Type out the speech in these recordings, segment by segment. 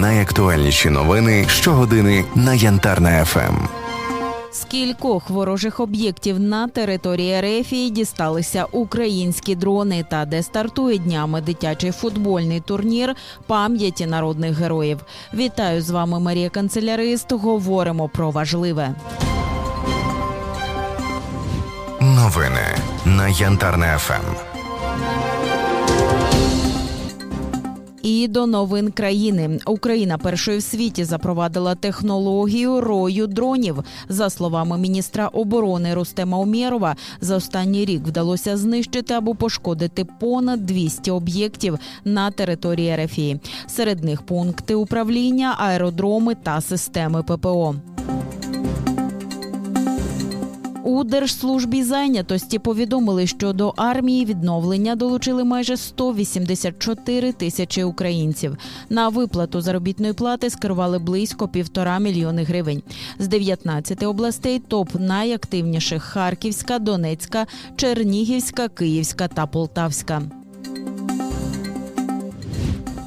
Найактуальніші новини щогодини на Янтарна ФМ. З кількох ворожих об'єктів на території Ерефії дісталися українські дрони та де стартує днями дитячий футбольний турнір пам'яті народних героїв. Вітаю з вами Марія Канцелярист. Говоримо про важливе. Новини на Янтарна ФМ. І до новин країни Україна першою в світі запровадила технологію рою дронів. За словами міністра оборони Рустема Умєрова, за останній рік вдалося знищити або пошкодити понад 200 об'єктів на території РФІ. Серед них пункти управління, аеродроми та системи ППО. У Держслужбі зайнятості повідомили, що до армії відновлення долучили майже 184 тисячі українців. На виплату заробітної плати скерували близько півтора мільйони гривень. З 19 областей топ найактивніших Харківська, Донецька, Чернігівська, Київська та Полтавська.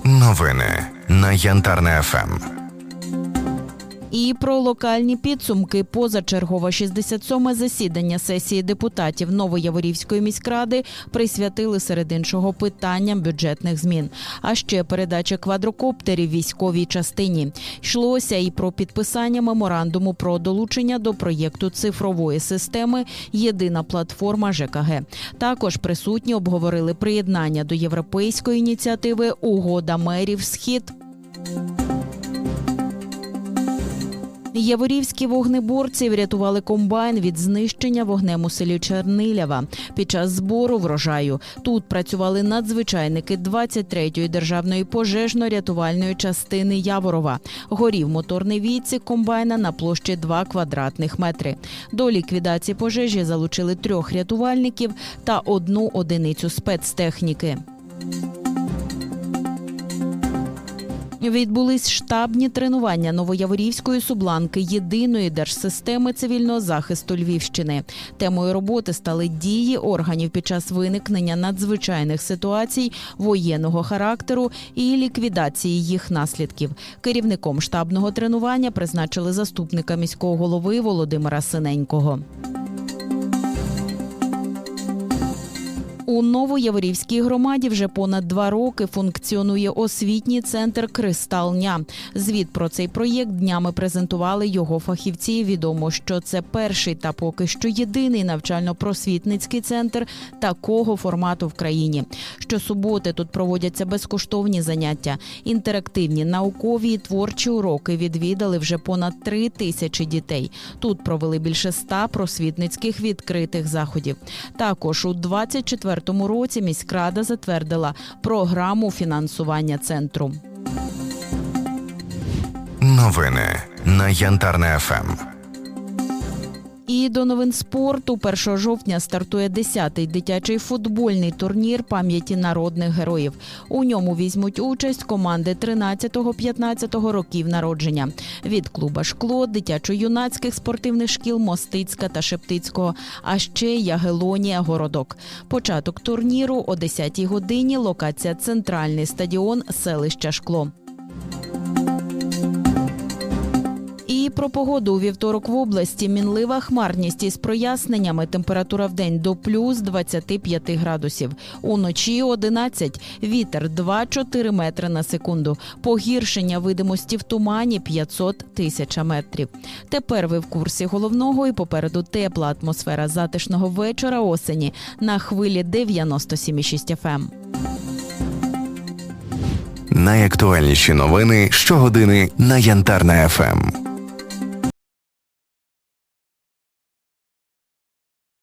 Новини на Янтарна ФМ. І про локальні підсумки позачергове 67-ме засідання сесії депутатів Новояворівської міськради присвятили серед іншого питанням бюджетних змін. А ще передача квадрокоптерів військовій частині. Йшлося і про підписання меморандуму про долучення до проєкту цифрової системи Єдина платформа ЖКГ. Також присутні обговорили приєднання до європейської ініціативи Угода мерів Схід. Яворівські вогнеборці врятували комбайн від знищення вогнем у селі Чернилява під час збору врожаю. Тут працювали надзвичайники 23-ї державної пожежно-рятувальної частини Яворова. Горів моторний відсік комбайна на площі 2 квадратних метри. До ліквідації пожежі залучили трьох рятувальників та одну одиницю спецтехніки. Відбулись штабні тренування Новояворівської субланки єдиної держсистеми цивільного захисту Львівщини. Темою роботи стали дії органів під час виникнення надзвичайних ситуацій воєнного характеру і ліквідації їх наслідків. Керівником штабного тренування призначили заступника міського голови Володимира Синенького. У Новояворівській громаді вже понад два роки функціонує освітній центр Кристалня. Звіт про цей проєкт днями презентували його фахівці. Відомо, що це перший та поки що єдиний навчально-просвітницький центр такого формату в країні. Щосуботи тут проводяться безкоштовні заняття, інтерактивні наукові і творчі уроки відвідали вже понад три тисячі дітей. Тут провели більше ста просвітницьких відкритих заходів. Також у 24 році міськрада затвердила програму фінансування центру. Новини на Янтарне ФМ. І до новин спорту 1 жовтня стартує 10-й дитячий футбольний турнір пам'яті народних героїв. У ньому візьмуть участь команди 13-15 років народження від клуба Шкло, дитячо-юнацьких спортивних шкіл Мостицька та Шептицького, а ще Ягелонія Городок. Початок турніру о 10-й годині. Локація центральний стадіон селища Шкло. Про погоду у вівторок в області мінлива хмарність із проясненнями. Температура в день до плюс 25 градусів. Уночі 11. Вітер 2-4 метри на секунду. Погіршення видимості в тумані 500 тисяч метрів. Тепер ви в курсі головного і попереду тепла атмосфера затишного вечора осені на хвилі 97,6 FM. Найактуальніші новини щогодини на Янтарна ФМ.